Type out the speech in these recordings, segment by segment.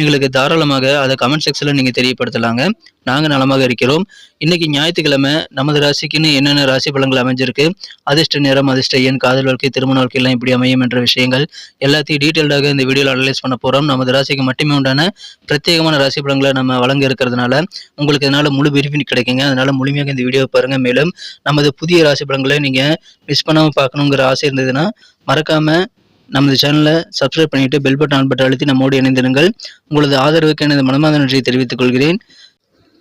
எங்களுக்கு தாராளமாக அதை கமெண்ட் செக்ஷனில் நீங்கள் தெரியப்படுத்தலாங்க. நாங்கள் நலமாக இருக்கிறோம். இன்றைக்கி ஞாயிற்றுக்கிழமை நமது ராசிக்குன்னு என்னென்ன ராசி பலன்கள் அமைஞ்சிருக்கு? அதிர்ஷ்ட நேரம் அதிர்ஷ்ட எண் காதல் வாழ்க்கை திருமண வாழ்க்கையெல்லாம் இப்படி அமையும் என்ற விஷயங்கள் எல்லாத்தையும் டீட்டெயில்டாக இந்த வீடியோவில் அனலைஸ் பண்ண போகிறோம் நமது ராசிக்கு மட்டுமே உண்டான பிரத்யேகமான ராசி பலன்களை நம்ம வழங்க இருக்கிறதுனால உங்களுக்கு இதனால் முழு பெனிஃபிட் கிடைக்குங்க. அதனால் முழுமையாக இந்த வீடியோவை பாருங்கள் மேலும் நமது புதிய ராசி பலன்களை நீங்கள் மிஸ் பண்ணாமல் பார்க்கணுங்கிற ஆசை இருந்ததுன்னா மறக்காமல் நமது சேனலை சப்ஸ்கிரைப் பண்ணிட்டு பெல் பட்டன் ஆன் பட்டன் அழுத்தி நம்மோடு இணைந்திருங்கள். உங்களது ஆதரவுக்கு எனது மனமார்ந்த நன்றியை தெரிவித்துக் கொள்கிறேன்.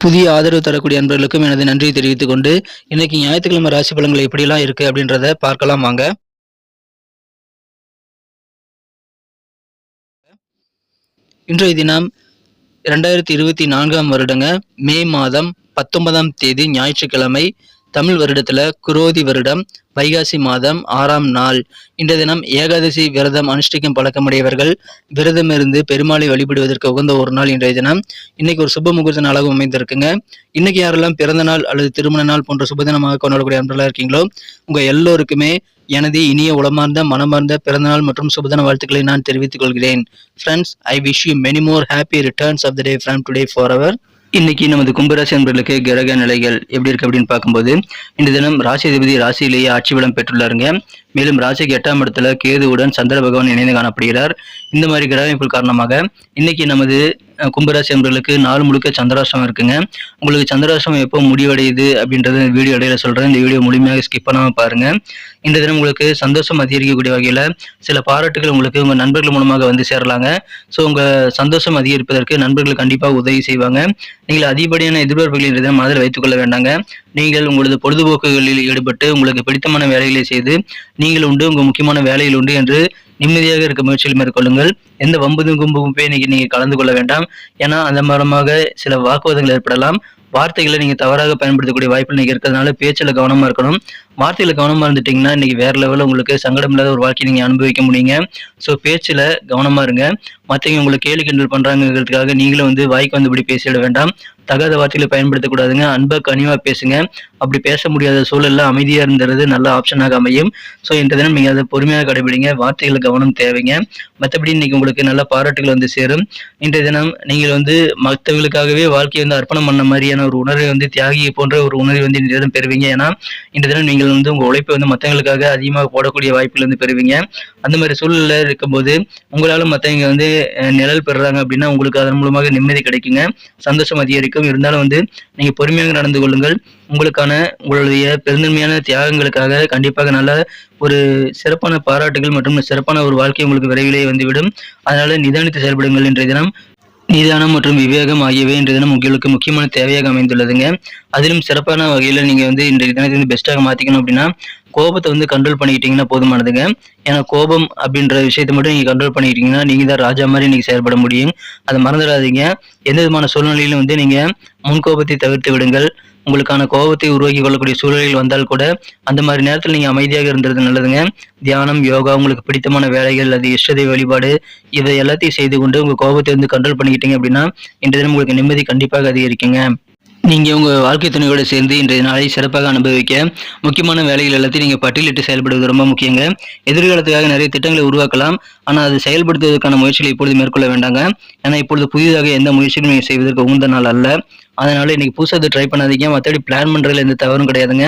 புதிய ஆதரவு தரக்கூடிய அன்பர்களுக்கும் எனது நன்றியை தெரிவித்துக் கொண்டு இன்னைக்கு ஞாயிற்றுக்கிழமை ராசி பலன்கள் எப்படிலாம் இருக்கு அப்படின்றத பார்க்கலாம் வாங்க. இன்றைய தினம் இரண்டாயிரத்தி இருபத்தி நான்காம் வருடங்க மே மாதம் பத்தொன்பதாம் தேதி ஞாயிற்றுக்கிழமை. தமிழ் வருடத்துல குரோதி வருடம் வைகாசி மாதம் ஆறாம் நாள். இன்றைய தினம் ஏகாதசி விரதம் அனுஷ்டிக்கும் பழக்கமுடையவர்கள் விரதம் இருந்து பெருமாளை வழிபடுவதற்கு உகந்த ஒரு நாள் இன்றைய தினம். இன்னைக்கு ஒரு சுப முகூர்த்த நாளாகவும் அமைந்திருக்குங்க. இன்னைக்கு யாரெல்லாம் பிறந்த நாள் அல்லது திருமண நாள் போன்ற சுபதினமாக கொண்டாடக்கூடிய அன்பர்களாக இருக்கீங்களோ உங்க எல்லோருக்குமே எனது இனிய உளமார்ந்த மனமார்ந்த பிறந்தநாள் மற்றும் சுபதன வாழ்த்துக்களை நான் தெரிவித்துக் கொள்கிறேன். Friends I wish you many more happy returns of the day from today for our இன்னைக்கு நமது கும்பராசி அன்பர்களுக்கு கிரக நிலைகள் எப்படி இருக்கு அப்படின்னு பார்க்கும்போது இந்த தினம் ராசி அதிபதி ராசியிலேயே ஆட்சி பலம் பெற்றுள்ளாருங்க. மேலும் ராசிக்கு எட்டாம் இடத்துல கேதுவுடன் சந்திர பகவான் இணைந்து காணப்படுகிறார். இந்த மாதிரி கிரகமைப்பு காரணமாக இன்னைக்கு நமது கும்பராசி அன்பர்களுக்கு நாள் முழுக்க சந்திராசிரமம் இருக்குங்க. உங்களுக்கு சந்திராசிரமம் எப்போ முடிவடையுது அப்படின்றத வீடியோ இடையில சொல்றேன். இந்த வீடியோ முழுமையாக ஸ்கிப் பண்ணாமல் பாருங்க. இந்த தினம் உங்களுக்கு சந்தோஷம் அதிகரிக்கக்கூடிய வகையில சில பாராட்டுகள் உங்களுக்கு உங்க நண்பர்கள் மூலமாக வந்து சேரலாங்க. ஸோ உங்க சந்தோஷம் அதிகரிப்பதற்கு நண்பர்கள் கண்டிப்பாக உதவி செய்வாங்க. நீங்கள் அதிகப்படியான எதிர்பார்ப்புகள் இந்த தினம் மனதில் வைத்துக் கொள்ள வேண்டாங்க. நீங்கள் உங்களது பொழுதுபோக்குகளில் ஈடுபட்டு உங்களுக்கு பிடித்தமான வேலைகளை செய்து நீங்கள் உண்டு உங்க முக்கியமான வேலையில் உண்டு என்று நிம்மதியாக இருக்க முயற்சியில் மேற்கொள்ளுங்கள். எந்த வம்பு கும்பும் போய் இன்னைக்கு நீங்க கலந்து கொள்ள வேண்டாம். ஏன்னா அந்த மூலமாக சில வாக்குவாதங்கள் ஏற்படலாம். வார்த்தைகளை நீங்க தவறாக பயன்படுத்தக்கூடிய வாய்ப்பு நீங்க இருக்கிறதுனால பேச்சில் கவனமா இருக்கணும். வார்த்தையில கவனமா இருந்துட்டீங்கன்னா இன்னைக்கு வேற லெவலில் உங்களுக்கு சங்கடம் இல்லாத ஒரு வாழ்க்கையை நீங்க அனுபவிக்க முடியுங்க. ஸோ பேச்சில் கவனமா இருங்க. மற்றவங்க உங்களுக்கு கேலி கிண்டல் பண்றாங்கிறதுக்காக நீங்களும் வந்து வாய்க்கு வந்தபடி பேசிட வேண்டாம். தகாத வார்த்தைகளை பயன்படுத்தக்கூடாதுங்க. அன்பா கனிவா பேசுங்க. அப்படி பேச முடியாத சூழல்ல அமைதியா இருந்தது நல்ல ஆப்ஷனாக அமையும். ஸோ இந்த தினம் நீங்க அதை பொறுமையாக கடைபிடிங்க. வார்த்தைகள் கவனம் தேவைங்க. மற்றபடி இன்னைக்கு உங்களுக்கு நல்ல பாராட்டுகள் வந்து சேரும். இன்றைய தினம் நீங்கள் வந்து மற்றவர்களுக்காகவே வாழ்க்கையை வந்து அர்ப்பணம் பண்ண மாதிரியான ஒரு உணர்வை வந்து தியாகியை போன்ற ஒரு உணர்வை வந்து இந்த தினம் பெறுவீங்க. ஏன்னா இந்த தினம் நீங்கள் வந்து உங்க உழைப்பை வந்து மற்றவங்களுக்காக அதிகமாக போடக்கூடிய வாய்ப்புகள் வந்து பெறுவீங்க. அந்த மாதிரி சூழ்நிலை இருக்கும்போது உங்களால மற்றவங்க வந்து நிழல் பெறுறாங்க அப்படின்னா உங்களுக்கு அதன் மூலமாக நிம்மதி கிடைக்குங்க. சந்தோஷம் அதிகரிக்கும். இருந்தாலும் வந்து நீங்க பொறுமையாக நடந்து கொள்ளுங்கள். உங்களுக்கான உங்களுடைய பெருந்தன்மையான தியாகங்களுக்காக கண்டிப்பாக நல்ல ஒரு சிறப்பான பாராட்டுகள் மற்றும் சிறப்பான ஒரு வாழ்க்கை உங்களுக்கு விரைவிலே வந்துவிடும் அதனால நிதானித்து செயல்படுங்கள் இன்றைய தினம். நிதானம் மற்றும் விவேகம் ஆகியவை இன்றைய தினம் உங்களுக்கு முக்கியமான தேவையாக அமைந்துள்ளதுங்க. அதிலும் சிறப்பான வகையில் நீங்கள் வந்து இன்றைய தினத்தை வந்து பெஸ்ட்டாக மாற்றிக்கணும் அப்படின்னா கோபத்தை வந்து கண்ட்ரோல் பண்ணிக்கிட்டீங்கன்னா போதுமானதுங்க. ஏன்னா கோபம் அப்படின்ற விஷயத்தை மட்டும் நீங்கள் கண்ட்ரோல் பண்ணிக்கிட்டீங்கன்னா நீங்கள் தான் ராஜா மாதிரி நீங்கள் செயல்பட முடியும். அதை மறந்துடாதீங்க. எந்த விதமான சூழ்நிலையிலும் வந்து நீங்கள் முன் கோபத்தை தவிர்த்து விடுங்கள். உங்களுக்கான கோபத்தை உருவாக்கி கொள்ளக்கூடிய சூழலில் வந்தால் கூட அந்த மாதிரி நேரத்தில் நீங்கள் அமைதியாக இருந்தது நல்லதுங்க. தியானம் யோகா உங்களுக்கு பிடித்தமான வேலைகள் அது இஷ்டதை வழிபாடு இதை எல்லாத்தையும் செய்து கொண்டு உங்கள் கோபத்தை வந்து கண்ட்ரோல் பண்ணிக்கிட்டீங்க அப்படின்னா இன்றைய தினம் உங்களுக்கு நிம்மதி கண்டிப்பாக அதிகரிக்குங்க. நீங்கள் உங்கள் வாழ்க்கை துணையோடு சேர்ந்து இன்றைய நாளை சிறப்பாக அனுபவிக்க முக்கியமான வேலைகள் எல்லாத்தையும் நீங்கள் பட்டியலிட்டு செயல்படுவது ரொம்ப முக்கியங்க. எதிர்காலத்துக்காக நிறைய திட்டங்களை உருவாக்கலாம். ஆனால் அது செயல்படுத்துவதற்கான முயற்சிகளை இப்பொழுது மேற்கொள்ள வேண்டாங்க. ஏன்னா இப்பொழுது புதிதாக எந்த முயற்சிகளும் நீங்கள் செய்வதற்கு உகந்த நாள் அல்ல. அதனால இன்னைக்கு புதுசாக ட்ரை பண்ணாதீங்க. மற்றபடி பிளான் பண்ணுறதுல எந்த தவறும் கிடையாதுங்க.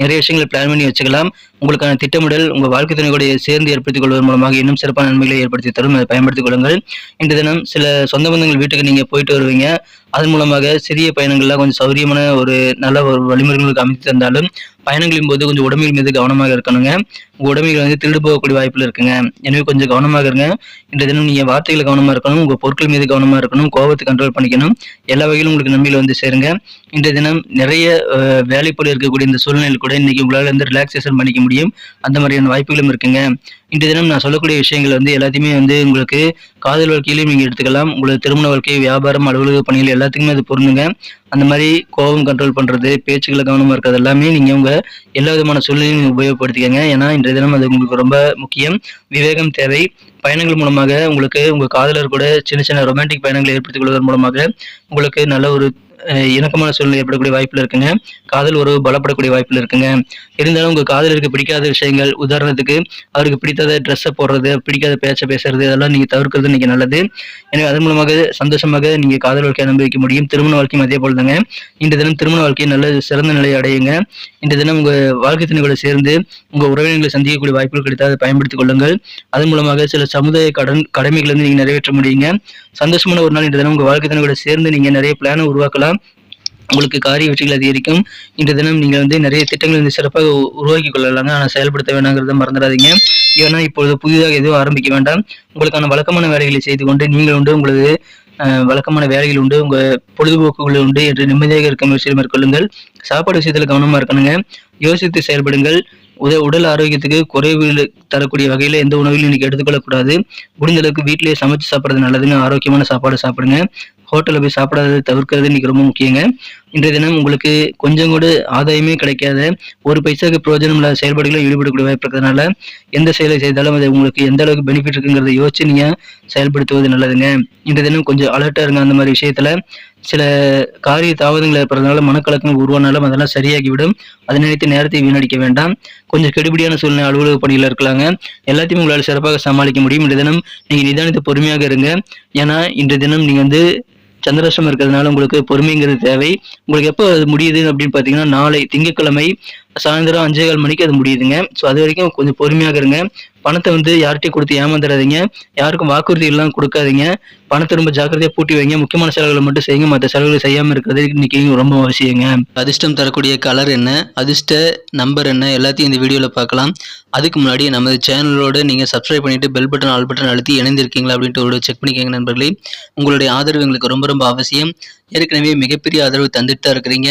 நிறைய விஷயங்களை பிளான் பண்ணி வச்சுக்கலாம். உங்களுக்கான திட்டமிடல் உங்கள் வாழ்க்கை துணையோடு சேர்ந்து ஏற்படுத்திக் கொள்வதன் மூலமாக இன்னும் சிறப்பான நன்மைகளை ஏற்படுத்தி தரும். அதை பயன்படுத்திக் கொள்ளுங்கள். இன்று தினம் சில சொந்த பந்தங்கள் வீட்டுக்கு நீங்கள் போயிட்டு வருவீங்க. அதன் மூலமாக சிறிய பயணங்கள்லாம் கொஞ்சம் சௌரியமான ஒரு நல்ல ஒரு வழிமுறைகளுக்கு அமைத்து தந்தாலும் பயணங்களின் போது கொஞ்சம் உடம்பில் மீது கவனமாக இருக்கணுங்க. உங்கள் உடம்பில் வந்து திருடு போகக்கூடிய வாய்ப்பில் இருக்குங்க. எனவே கொஞ்சம் கவனமாக இருங்க. இன்றைய தினம் நீங்கள் வார்த்தைகள் கவனமாக இருக்கணும். உங்கள் பொருட்கள் மீது கவனமாக இருக்கணும். கோபத்தை கண்ட்ரோல் பண்ணிக்கணும். எல்லா வகையிலும் உங்களுக்கு நன்மையில் வந்து சேருங்க. இன்றைய தினம் நிறைய வேலை வேலைப்பளு இருக்கக்கூடிய இந்த சூழ்நிலையில் கூட இன்னைக்கு உங்களால் வந்து ரிலாக்ஸேஷன் பண்ணிக்க முடியும். அந்த மாதிரியான வாய்ப்புகளும் இருக்குங்க. இன்றைய தினம் நான் சொல்லக்கூடிய விஷயங்கள் வந்து எல்லாத்தையுமே வந்து உங்களுக்கு காதல் வாழ்க்கையிலையும் நீங்கள் எடுத்துக்கலாம். உங்களுக்கு திருமண வாழ்க்கை வியாபாரம் அலுவலக பணிகள் எல்லாத்துக்குமே அது பொருந்துங்க. அந்த மாதிரி கோபம் கண்ட்ரோல் பண்ணுறது பேச்சுக்களை கவனமாக இருக்கிறது எல்லாமே நீங்கள் உங்கள் எல்லா விதமான சூழ்நிலையும் நீங்க உபயோகப்படுத்திக்கங்க. ஏன்னா இன்றைய தினம் அது உங்களுக்கு ரொம்ப முக்கியம். விவேகம் தேவை. பயணங்கள் மூலமாக உங்களுக்கு உங்கள் காதலர் கூட சின்ன சின்ன ரொமான்டிக் பயணங்களை ஏற்படுத்திக் கொள்வதன் மூலமாக உங்களுக்கு நல்ல ஒரு இணக்கமான சூழ்நிலை ஏற்படக்கூடிய வாய்ப்பில் இருக்குங்க. காதல் உறவு பலப்படக்கூடிய வாய்ப்பில் இருக்குங்க. இருந்தாலும் உங்கள் காதலருக்கு பிடிக்காத விஷயங்கள் உதாரணத்துக்கு அவருக்கு பிடித்தாத ட்ரெஸ்ஸை போடுறது பிடிக்காத பேச்சை பேசுறது இதெல்லாம் நீங்கள் தவிர்க்கிறது இன்னைக்கு நல்லது. எனவே அதன் மூலமாக சந்தோஷமாக நீங்கள் காதல் வாழ்க்கை அனுபவிக்க முடியும். திருமண வாழ்க்கையும் அதே போல் தாங்க இன்று தினம் திருமண வாழ்க்கை நல்ல சிறந்த நிலையை அடையுங்க. இன்று தினம் உங்கள் வாழ்க்கை துணைகளை சேர்ந்து உங்கள் உறவினர்களை சந்திக்கக்கூடிய வாய்ப்புகள் கிடைத்தால் அதை பயன்படுத்திக் கொள்ளுங்கள். அதன் மூலமாக சில சமுதாய கடன் கடமைகளை வந்து நீங்கள் நிறைவேற்ற முடியுங்க. சந்தோஷமான ஒரு நாள் இன்று தினம். உங்கள் வாழ்க்கை துணைகளை சேர்ந்து நீங்கள் நிறைய பிளானை உருவாக்கலாம். உங்களுக்கு காரிய வெற்றிகள் அதிகரிக்கும். இந்த தினம் நீங்கள் வந்து நிறைய திட்டங்கள் வந்து சிறப்பாக உருவாக்கி கொள்ளலாங்க. ஆனால் செயல்படுத்த வேணாங்கிறத மறந்துடாதீங்க. ஏன்னா இப்பொழுது புதிதாக எதுவும் ஆரம்பிக்க வேண்டாம். உங்களுக்கான வழக்கமான வேலைகளை செய்து கொண்டு நீங்கள் உண்டு உங்களது வழக்கமான வேலைகள் உண்டு உங்க பொழுதுபோக்குகள் உண்டு என்று நிம்மதியாக இருக்க முயற்சி மேற்கொள்ளுங்கள். சாப்பாடு விஷயத்துல கவனமா இருக்கணுங்க. யோசித்து செயல்படுங்கள். உத உடல் ஆரோக்கியத்துக்கு குறைவு தரக்கூடிய வகையில எந்த உணவிலும் இன்னைக்கு எடுத்துக்கொள்ளக்கூடாது. முடிந்த அளவுக்கு வீட்டிலேயே சமைச்சு சாப்பிட்றது நல்லதுன்னு ஆரோக்கியமான சாப்பாடு சாப்பிடுங்க. ஹோட்டலில் போய் சாப்பிடாதது தவிர்க்கிறது இன்னைக்கு ரொம்ப முக்கியங்க. இன்றைய தினம் உங்களுக்கு கொஞ்சம் கூட ஆதாயமே கிடைக்காத ஒரு பைசாக்கு பிரயோஜனம் இல்லாத செயல்பாடுகளில் ஈடுபடக்கூடிய வாய்ப்பு இருக்கிறதுனால எந்த செயலை செய்தாலும் அது உங்களுக்கு எந்த அளவுக்கு பெனிஃபிட் இருக்குங்கிறத யோசிச்சு நீங்க செயல்படுத்துவது நல்லதுங்க. இன்றைய தினம் கொஞ்சம் அலர்ட்டா இருங்க அந்த மாதிரி விஷயத்துல. சில காரிய தாவதங்கள் ஏற்படுறதுனால மனக்கலக்கம் உருவானாலும் அதெல்லாம் சரியாகிவிடும். அதை நினைத்து நேரத்தை வீணடிக்க வேண்டாம். கொஞ்சம் கெடுபடியான சூழ்நிலை அலுவலக பணியில் இருக்கலாங்க. எல்லாத்தையும் உங்களால் சிறப்பாக சமாளிக்க முடியும். இன்றைய தினம் நீங்கள் நிதானித்து பொறுமையாக இருங்க. ஏன்னா இன்றைய தினம் நீங்கள் வந்து சந்திராஷ்டிரம் இருக்கிறதுனால உங்களுக்கு பொறுமைங்கிறது தேவை. உங்களுக்கு எப்போ அது முடியுது அப்படின்னு பார்த்தீங்கன்னா நாளை திங்கட்கிழமை சாயந்தரம் அஞ்சே கால் மணிக்கு அது முடியுதுங்க. ஸோ அது வரைக்கும் கொஞ்சம் பொறுமையாக இருங்க. பணத்தை வந்து யார்கிட்டயும் கொடுத்து ஏமாந்துடாதீங்க யாருக்கும் வாக்குறுதி எல்லாம் கொடுக்காதீங்க. பணத்தை ரொம்ப ஜாக்கிரதையாக பூட்டி வைங்க. முக்கியமான செலவுகளை மட்டும் செய்யுங்க. மற்ற செலவுகளை செய்யாமல் இருக்கிறது இன்னைக்கு ரொம்ப அவசியங்க. அதிர்ஷ்டம் தரக்கூடிய கலர் என்ன? அதிர்ஷ்ட நம்பர் என்ன? எல்லாத்தையும் இந்த வீடியோவில் பார்க்கலாம். அதுக்கு முன்னாடி நமது சேனலோடு நீங்கள் சப்ஸ்கிரைப் பண்ணிவிட்டு பெல் பட்டன் ஆல் பட்டன் அழுத்தி இணைந்திருக்கீங்களா அப்படின்ட்டு ஒரு செக் பண்ணிக்கோங்க நண்பர்களே. உங்களுடைய ஆதரவு எங்களுக்கு ரொம்ப ரொம்ப அவசியம். ஏற்கனவே மிகப்பெரிய ஆதரவு தந்துட்டு தான் இருக்கிறீங்க.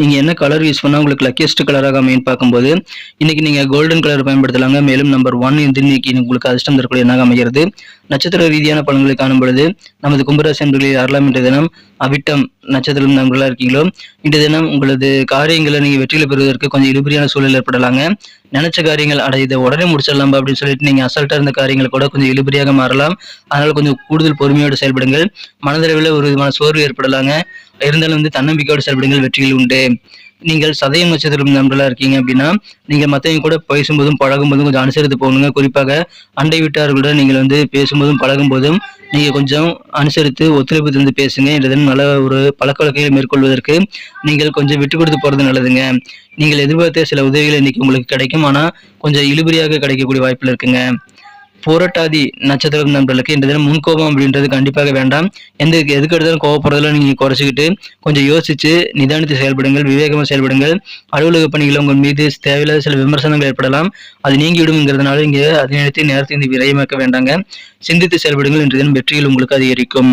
நீங்கள் என்ன கலர் யூஸ் பண்ணால் உங்களுக்கு லக்கியஸ்ட் கலராக அமையும் பார்க்கும்போது இன்னைக்கு நீங்கள் கோல்டன் கலர் பயன்படுத்தலாங்க. மேலும் நம்பர் ஒன் வந்து இன்னைக்கு உங்களுக்கு அதிர்ஷ்டம் தரக்கூடிய எண்ணாக அமைகிறது. நட்சத்திர ரீதியான பலன்களை காணும் பொழுது நமது கும்பராசி அறலாம் யாரெல்லாம் இன்றைய தினம் அவிட்டம் நட்சத்திரம் நண்பர்களாக இருக்கீங்களோ இன்றைய தினம் உங்களது காரியங்களை நீங்கள் வெற்றியில் பெறுவதற்கு கொஞ்சம் இழுபறியான சூழல் ஏற்படலாங்க. நினைச்ச காரியங்கள் அட இதை உடனே முடிச்சிடலாம் அப்படின்னு சொல்லிட்டு நீங்கள் அசல்ட்டாக இருந்த காரியங்கள் கூட கொஞ்சம் இழுபறியாக மாறலாம். அதனால் கொஞ்சம் கூடுதல் பொறுமையோடு செயல்படுங்கள். மனதளவில் ஒரு விதமான சோர்வு ஏற்படலாங்க. இருந்தாலும் வந்து தன்னம்பிக்கையோடு செயல்படுங்கள் வெற்றிகள் உண்டு. நீங்கள் சதயம் நட்சத்திரம் நண்பர்களா இருக்கீங்க அப்படின்னா நீங்கள் மற்றவங்க கூட பேசும்போதும் பழகும்போதும் கொஞ்சம் அனுசரித்து போகணுங்க. குறிப்பாக அண்டை வீட்டார்களுடன் நீங்கள் வந்து பேசும்போதும் பழகும்போதும் நீங்கள் கொஞ்சம் அனுசரித்து ஒத்துழைப்பு தந்து பேசுங்க. இந்த நல்ல ஒரு பழக்க வழக்கங்களை மேற்கொள்வதற்கு நீங்கள் கொஞ்சம் விட்டு கொடுத்து போகிறது நல்லதுங்க. நீங்கள் எதிர்பார்த்த சில உதவிகள் இன்னைக்கு உங்களுக்கு கிடைக்கும். ஆனால் கொஞ்சம் இழுபறியாக கிடைக்கக்கூடிய வாய்ப்பில் இருக்குங்க. போராட்டாதி நட்சத்திர நண்பர்களுக்கு இந்த தினம் முன்கோபம் அப்படின்றது கண்டிப்பாக வேண்டாம். எந்த எதுக்கு எடுத்தாலும் கோவப்படுறதுல நீங்க குறைச்சிக்கிட்டு கொஞ்சம் யோசிச்சு நிதானித்து செயல்படுங்கள் விவேகமா செயல்படுங்கள். அலுவலக பணிகள் உங்கள் மீது தேவையில்லாத சில விமர்சனங்கள் ஏற்படலாம். அது நீங்கிவிடுங்கிறதுனால இங்க அதை நினைத்து நேரத்தை இந்த விரயமாக்க வேண்டாங்க. சிந்தித்து செயல்படுங்கள். இன்று தினம் வெற்றிகள் உங்களுக்கு அதிகரிக்கும்.